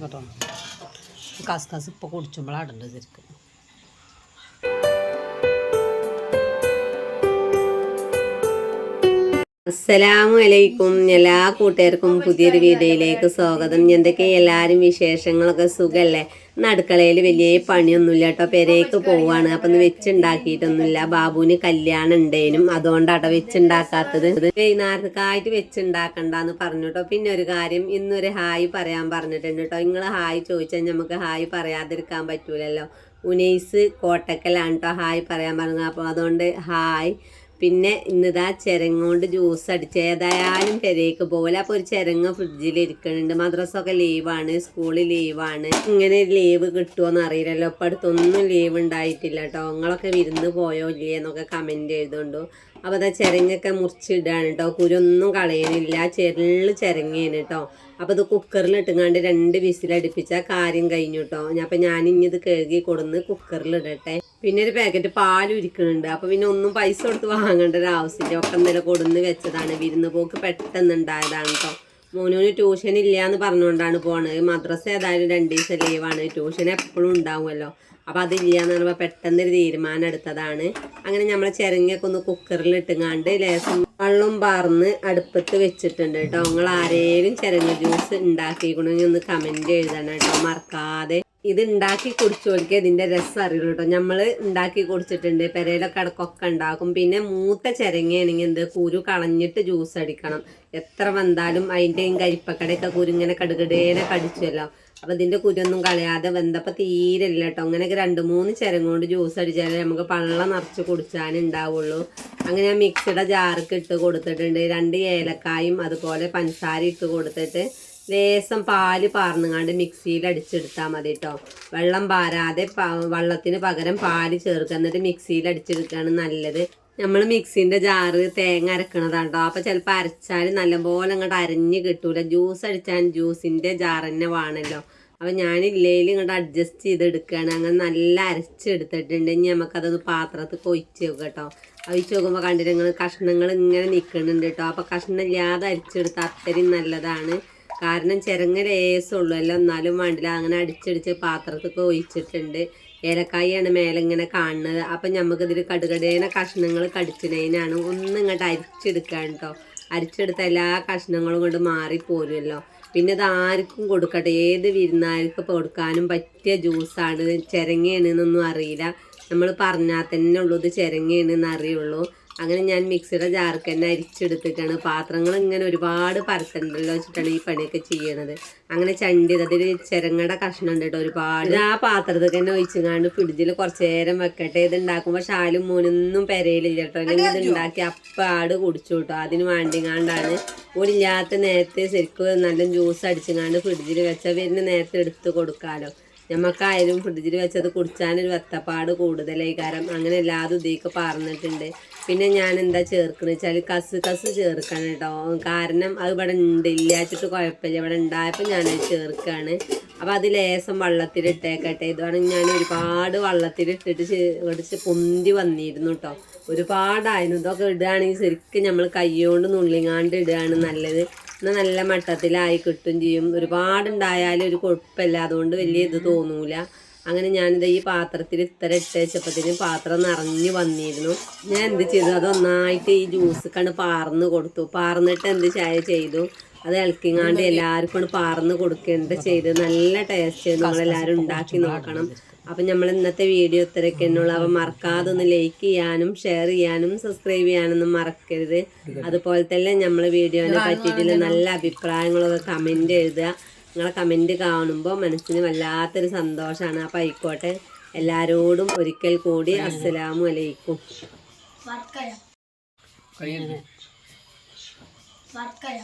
കേട്ടോ കാസ് ഇപ്പോൾ കുടിച്ചുമ്പോഴാണ് ഇടേണ്ടത് ശരിക്കും അസ്സലാമു അലൈക്കും എല്ലാ കൂട്ടുകാർക്കും പുതിയൊരു വീഡിയോയിലേക്ക് സ്വാഗതം. എന്തൊക്കെ എല്ലാവരും വിശേഷങ്ങളൊക്കെ സുഖല്ലേ? ഇന്ന് അടുക്കളയിൽ വലിയ പണിയൊന്നുമില്ല കേട്ടോ. പെരേക്ക് പോവാണ്. അപ്പം ഒന്ന് വെച്ചുണ്ടാക്കിയിട്ടൊന്നുമില്ല. ബാബുവിന് കല്യാണം ഉണ്ടേനും. അതുകൊണ്ടാട്ടോ വെച്ചുണ്ടാക്കാത്തത്. വൈകുന്നേരത്തേക്കായിട്ട് വെച്ചുണ്ടാക്കണ്ടെന്ന് പറഞ്ഞു കേട്ടോ. പിന്നെ ഒരു കാര്യം ഇന്നൊരു ഹായ് പറയാൻ പറഞ്ഞിട്ടുണ്ട് കേട്ടോ. നിങ്ങൾ ഹായ് ചോദിച്ചാൽ നമുക്ക് ഹായ് പറയാതിരിക്കാൻ പറ്റൂലല്ലോ. ഉനൈസ് കോട്ടക്കലാണ് കേട്ടോ ഹായ് പറയാൻ പറഞ്ഞത്. അപ്പോൾ അതുകൊണ്ട് ഹായ്. പിന്നെ ഇന്നിതാ ചിരങ്ങോണ്ട് ജ്യൂസ് അടിച്ച് ഏതായാലും പെരേക്ക് പോകില്ല അപ്പോൾ ഒരു ചിരങ്ങ ഫ്രിഡ്ജിൽ ഇരിക്കുന്നുണ്ട് മദ്രസൊക്കെ ലീവാണ് സ്കൂളിൽ ലീവാണ്. ഇങ്ങനെ ലീവ് കിട്ടുമോന്ന് അറിയില്ലല്ലോ. ഇപ്പം അടുത്തൊന്നും ലീവ് ഉണ്ടായിട്ടില്ല കേട്ടോ നിങ്ങളൊക്കെ വിരുന്ന് പോയോ ഇല്ലേ എന്നൊക്കെ കമന്റ് എഴുതുകൊണ്ടു അപ്പോൾ അതാ ചിരങ്ങൊക്കെ മുറിച്ചിടുകയാണ് കേട്ടോ കുരൊന്നും കളയണില്ല ചെറുള്ള് ചിരങ്ങയാണ് കേട്ടോ അപ്പോൾ ഇത് കുക്കറിൽ ഇട്ടുങ്ങാണ്ട് രണ്ട് വിസിലടുപ്പിച്ചാൽ കാര്യം കഴിഞ്ഞു കേട്ടോ അപ്പം ഞാൻ കഴുകി കൊടുന്ന് കുക്കറിൽ ഇടട്ടെ. പിന്നെ ഒരു പാക്കറ്റ് പാൽ ഇരിക്കുന്നുണ്ട് അപ്പോൾ പിന്നെ ഒന്നും പൈസ കൊടുത്ത് വാങ്ങേണ്ട ഒരു ആവശ്യമില്ല. ഒക്കെ നില കൊടുന്ന് വെച്ചതാണ്. വിരുന്ന് പോക്ക് പെട്ടെന്ന് ഉണ്ടായതാണ് കേട്ടോ മോനോന് ട്യൂഷൻ ഇല്ല എന്ന് പറഞ്ഞുകൊണ്ടാണ് പോണത് മദ്രസ ഏതായാലും രണ്ട് ദിവസം ലീവാണ് ട്യൂഷൻ എപ്പോഴും ഉണ്ടാവുമല്ലോ. അപ്പോൾ അതില്ല എന്ന് പെട്ടെന്ന് ഒരു തീരുമാനം എടുത്തതാണ്. അങ്ങനെ നമ്മൾ ചിരങ്ങയൊക്കെ ഒന്ന് കുക്കറിൽ ഇട്ടുങ്ങാണ്ട് ലേശം വെള്ളം പാർന്ന് അടുപ്പത്ത് വെച്ചിട്ടുണ്ട് കേട്ടോ നിങ്ങൾ ആരേലും ചിരങ്ങ ജ്യൂസ് ഉണ്ടാക്കിക്കണമെങ്കിൽ ഒന്ന് കമന്റ് എഴുതണം കേട്ടോ മറക്കാതെ. ഇത് ഉണ്ടാക്കി കുടിച്ചോൽക്ക് ഇതിന്റെ രസം അറിയുള്ളൂ കേട്ടോ. നമ്മൾ ഉണ്ടാക്കി കുടിച്ചിട്ടുണ്ട് പെരയിലൊക്കെ അടക്കൊക്കെ ഉണ്ടാക്കും. പിന്നെ മൂത്ത ചിരങ്ങയാണെങ്കിൽ എന്ത് കുരു കളഞ്ഞിട്ട് ജ്യൂസ് അടിക്കണം. എത്ര വന്നാലും അതിന്റെയും കരിപ്പക്കടയൊക്കെ കുരു ഇങ്ങനെ കടുകടേനെ കടിച്ചുവല്ലോ. അപ്പം ഇതിന്റെ കുരൊന്നും കളയാതെ വെന്തപ്പോൾ തീരെ ഇല്ല കേട്ടോ. അങ്ങനെയൊക്കെ രണ്ട് മൂന്ന് ചിരങ്ങ കൊണ്ട് ജ്യൂസ് അടിച്ചാലേ നമുക്ക് പള്ള നിറച്ച് കുടിച്ചാലേ ഉണ്ടാവുള്ളൂ. അങ്ങനെ ഞാൻ മിക്സിയുടെ ജാർക്ക് ഇട്ട് കൊടുത്തിട്ടുണ്ട്. രണ്ട് ഏലക്കായും അതുപോലെ പഞ്ചസാര ഇട്ട് കൊടുത്തിട്ട് ലേസം പാൽ പാർന്നുങ്ങാണ്ട് മിക്സിയിൽ അടിച്ചെടുത്താൽ മതി കേട്ടോ വെള്ളം പാരാതെ വെള്ളത്തിന് പകരം പാൽ ചേർക്കുക. എന്നിട്ട് മിക്സിയിൽ അടിച്ചെടുക്കുകയാണ് നല്ലത്. നമ്മൾ മിക്സിന്റെ ജാറ് തേങ്ങ അരക്കണതാണ് കേട്ടോ അപ്പോൾ ചിലപ്പോൾ അരച്ചാൽ നല്ലപോലെ അങ്ങോട്ട് അരഞ്ഞ് കിട്ടൂല. ജ്യൂസ് അടിച്ചാൽ ജ്യൂസിന്റെ ജാർ തന്നെ വേണമല്ലോ അപ്പോൾ ഞാനില്ലേലും ഇങ്ങോട്ട് അഡ്ജസ്റ്റ് ചെയ്തെടുക്കുകയാണ് അങ്ങനെ നല്ല അരച്ചെടുത്തിട്ടുണ്ട്. ഇനി നമുക്കതൊന്ന് പാത്രത്തിൽ കൊയിച്ച് നോക്കുക കേട്ടോ അഴിച്ച് നോക്കുമ്പോൾ കണ്ടിട്ട് നിങ്ങൾ കഷ്ണങ്ങൾ ഇങ്ങനെ നിൽക്കുന്നുണ്ട് കേട്ടോ അപ്പോൾ കഷ്ണം ഇല്ലാതെ അരിച്ചെടുത്താൽ അത്രയും നല്ലതാണ്. കാരണം ചിരങ്ങ ഉള്ളൂ അല്ല എന്നാലും വേണ്ടില്ല. അങ്ങനെ അടിച്ചടിച്ച് പാത്രത്തൊക്കെ ഒഴിച്ചിട്ടുണ്ട്. ഏലക്കായാണ് മേലെ ഇങ്ങനെ കാണുന്നത്. അപ്പം നമുക്കിതിൽ കടുകടേന കഷ്ണങ്ങൾ കടിച്ചതിനാണ് ഒന്നും ഇങ്ങോട്ട് അരിച്ചെടുക്കാൻ കേട്ടോ അരിച്ചെടുത്ത എല്ലാ കഷ്ണങ്ങളും കൊണ്ട് മാറിപ്പോരുമല്ലോ പിന്നെ ഇത് ആർക്കും കൊടുക്കട്ടെ. ഏത് വിരുന്നാർക്ക് കൊടുക്കാനും പറ്റിയ ജ്യൂസാണ്. ചിരങ്ങയാണ് എന്നൊന്നും അറിയില്ല. നമ്മൾ പറഞ്ഞാൽ തന്നെ ഉള്ളൂ ഇത് ചിരങ്ങയാണ് അറിയുള്ളൂ. അങ്ങനെ ഞാൻ മിക്സിയുടെ ജാർക്ക് തന്നെ അരിച്ചെടുത്തിട്ടാണ്. പാത്രങ്ങൾ ഇങ്ങനെ ഒരുപാട് പരത്തണ്ടല്ലോ വെച്ചിട്ടാണ് ഈ പണിയൊക്കെ ചെയ്യണത്. അങ്ങനെ ചണ്ടി അതിൽ ചിരങ്ങയുടെ കഷ്ണം ഉണ്ട് കേട്ടോ ഒരുപാട്. ആ പാത്രത്തിൽ തന്നെ ഒഴിച്ചുങ്ങാണ്ട് ഫ്രിഡ്ജിൽ കുറച്ച് നേരം വെക്കട്ടെ ഇത് ഉണ്ടാക്കുമ്പോൾ ഷാലും മൂനൊന്നും പെരയിലില്ല കേട്ടോ. അല്ലെങ്കിൽ ഇത് ഉണ്ടാക്കി അപ്പാട് കുടിച്ചു കേട്ടോ. അതിന് വേണ്ടിങ്ങാണ്ടാണ് ഒരില്ലാത്ത നേരത്തെ ശരിക്കും നല്ല ജ്യൂസ് അടിച്ചുങ്ങാണ്ട് ഫ്രിഡ്ജിൽ വെച്ചാൽ പിന്നെ നേരത്തെ എടുത്ത് കൊടുക്കാമല്ലോ ഞമ്മക്കായാലും ഫ്രിഡ്ജിൽ വെച്ചത് കുടിച്ചാനൊരു വെത്തപ്പാട് കൂടുതലായി. കാരണം അങ്ങനെ എല്ലാതും ഇതിലേക്ക് പറഞ്ഞിട്ടുണ്ട് പിന്നെ ഞാൻ എന്താ ചേർക്കുന്നത് വെച്ചാൽ കസ് കസ് ചേർക്കണം കേട്ടോ. കാരണം അത് ഇവിടെ ഉണ്ട്. ഇല്ലാച്ചിട്ട് കുഴപ്പമില്ല. ഇവിടെ ഉണ്ടായപ്പോൾ ഞാൻ ചേർക്കുകയാണ് അപ്പോൾ അത് ലേസം വെള്ളത്തിലിട്ടേക്കട്ടെ ഇതുവാണെങ്കിൽ ഞാൻ ഒരുപാട് വെള്ളത്തിലിട്ടിട്ട് ഇടിച്ച് പൊന്തി വന്നിരുന്നു കേട്ടോ. ഒരുപാടായിരുന്നു. ഇതൊക്കെ ഇടുകയാണെങ്കിൽ ശരിക്കും നമ്മൾ കൈകൊണ്ട് നുള്ളിങ്ങാണ്ട് ഇടുകയാണ് നല്ലത്. എന്നാൽ നല്ല മട്ടത്തിലായി കിട്ടും ചെയ്യും. ഒരുപാടുണ്ടായാലും ഒരു കുഴപ്പമില്ല അതുകൊണ്ട് വലിയ ഇത് തോന്നൂല. അങ്ങനെ ഞാനിത് ഈ പാത്രത്തിൽ ഇത്ര ഇട്ട് വെച്ചപ്പോഴത്തേനും പാത്രം നിറഞ്ഞു വന്നിരുന്നു. ഞാൻ എന്ത് ചെയ്തു? അതൊന്നായിട്ട് ഈ ജ്യൂസ് കണ്ട് പാർന്ന് കൊടുത്തു. പാർന്നിട്ട് എന്ത് ചായ ചെയ്തു? അത് ഇളക്കിങ്ങാണ്ട് എല്ലാവർക്കും കൊണ്ട് പാർന്ന് കൊടുക്കേണ്ട ചെയ്ത് നല്ല ടേസ്റ്റ് നിങ്ങളെല്ലാവരും ഉണ്ടാക്കി നോക്കണം. അപ്പം നമ്മൾ ഇന്നത്തെ വീഡിയോ ഇത്രയൊക്കെ ഉള്ളൂ. അപ്പം മറക്കാതെ ഒന്ന് ലൈക്ക് ചെയ്യാനും ഷെയർ ചെയ്യാനും സബ്സ്ക്രൈബ് ചെയ്യാനൊന്നും മറക്കരുത്. അതുപോലെ തന്നെ നമ്മൾ വീഡിയോനെ പറ്റിയിട്ടുള്ള നല്ല അഭിപ്രായങ്ങളൊക്കെ കമന്റ് എഴുതുക. നിങ്ങളെ കമന്റ് കാണുമ്പോൾ മനസ്സിന് വല്ലാത്തൊരു സന്തോഷമാണ് അപ്പം ആയിക്കോട്ടെ. എല്ലാവരോടും ഒരിക്കൽ കൂടി അസ്സലാമു അലൈക്കും. വർക്കല. വർക്കല.